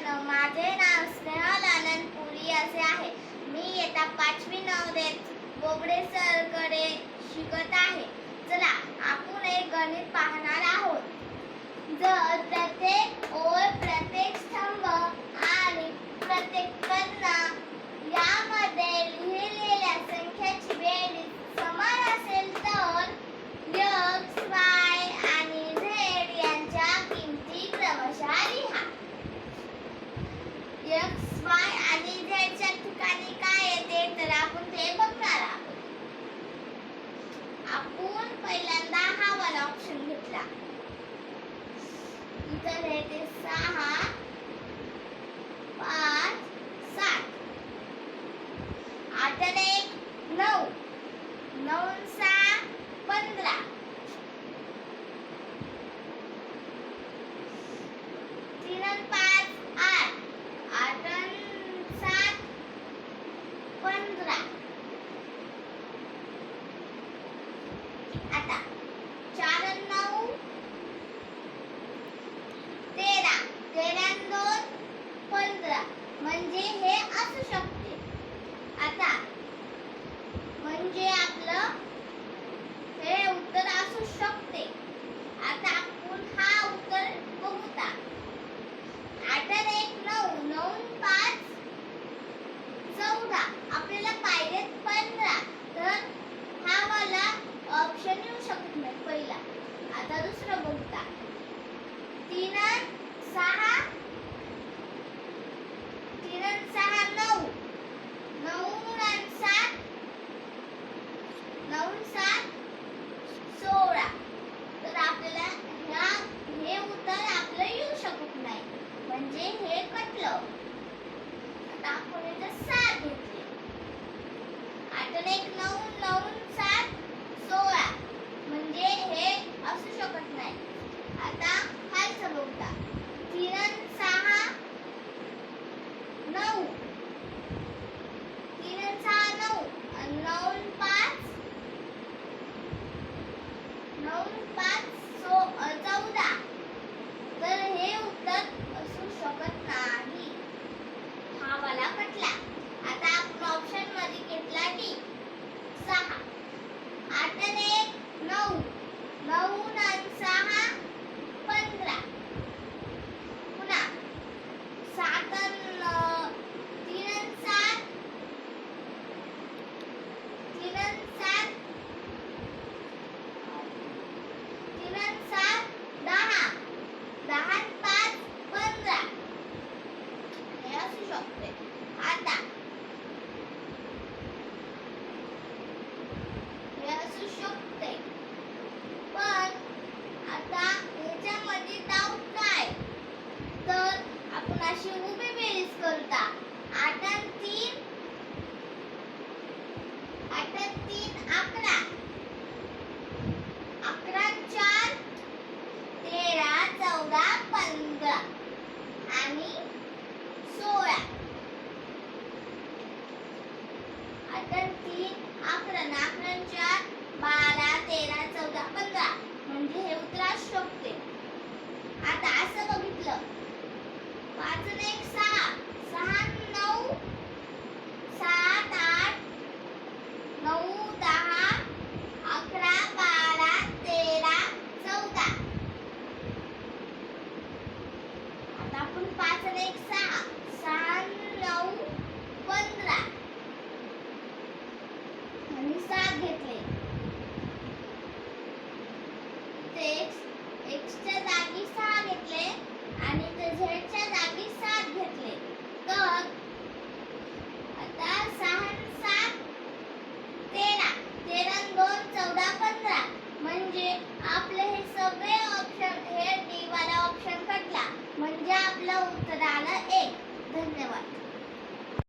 मित्रांनो माझे नाव स्नेहा लालन पुरी असे आहे. मी येता पाचवी नवदेत बोबडे सरकडे शिकत आहे. चला आपण एक गणित पाहणार आहोत. जर प्रत्येक ओळ प्रत्येक पहिला ऑप्शन घेतला. इतर आहे ते सहा पाच सात. आठ एक नऊ. नऊ सहा पंधरा. तीन पाच आठ. आठ सात पंधरा. आता. Bye. आपण बेरीज तीन तीन अकरा. अकरा चार तेरा चौदा पंधरा. आणि सोळा. आठान तीन अकरा. अकरा चार बारा तेरा चौदा पंधरा. म्हणजे हे उत्तर makes sense.